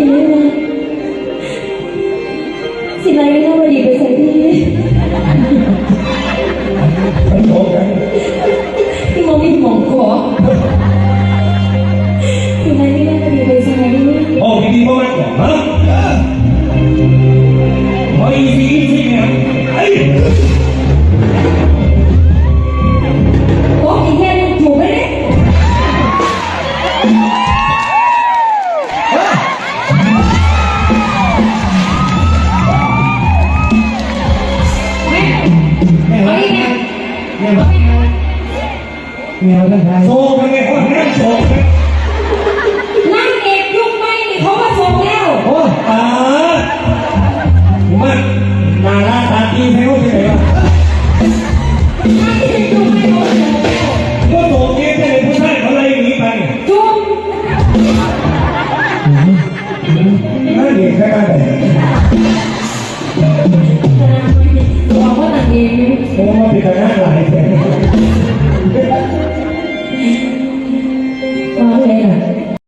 สิไรนะสิไรไม่น่ามาดีไปใส่พี่มันโตกันพี่มองไม่มองขอสิไรไม่น่ามาดีไปใส่พี่โอ้ดีมากๆฮะมาอีซีอีซีเนี่ยไอ้บอกอีกแค่นึงถูกไหมเนี่ย แม่รักแม่รักใครโซ่กันไงคนนั่งโซ่กันนั่งเอกยุคไม่นี่เขามาส่แล้วโอ้ตามันนาลาตาตีให้รู้ที่ไหนวะนั่งเป็นยุคไม่เขาส่งแล้วก็โซ่เกมได้เลยผู้ชายเขาไล่หนีไปจุ๊บนั่นเองใช่ไหม บอกว่านั่งเอกโอ้มาพิจารณะหลายแผล